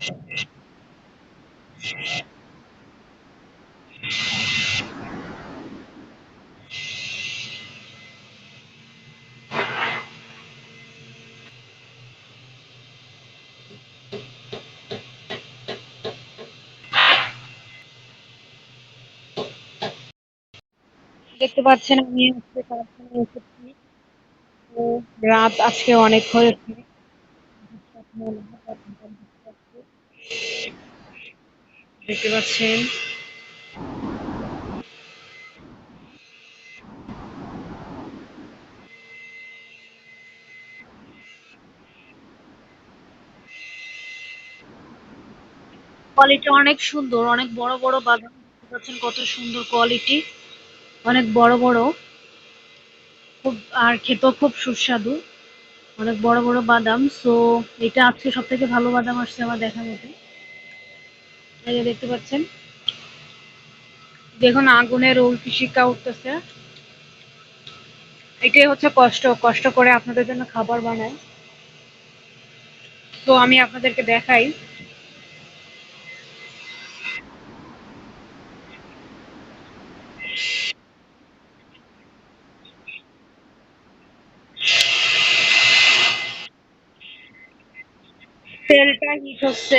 देखते पाछছেন আমি আজকে তার সামনে এসেছি তো রাত আজকে অনেক হয়েছে দেখতে পাচ্ছেন কোয়ালিটি অনেক সুন্দর অনেক বড় বড় বাদাম দেখতে পাচ্ছেন কত সুন্দর কোয়ালিটি অনেক বড় বড় খুব আর খেতেও খুব সুস্বাদু অনেক বড় বড় বাদাম সো এটা আজকে সব থেকে ভালো বাদাম আসছে আমার দেখার মতো দেখতে পাচ্ছেন দেখুন আগুনের রোল পিসিকা উঠতেছে এটাই হচ্ছে কষ্ট কষ্ট করে আপনাদের জন্য খাবার বানায় তো আমি আপনাদেরকে দেখাই তেলটা হিট হচ্ছে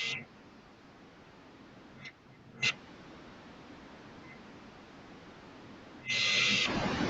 Thank you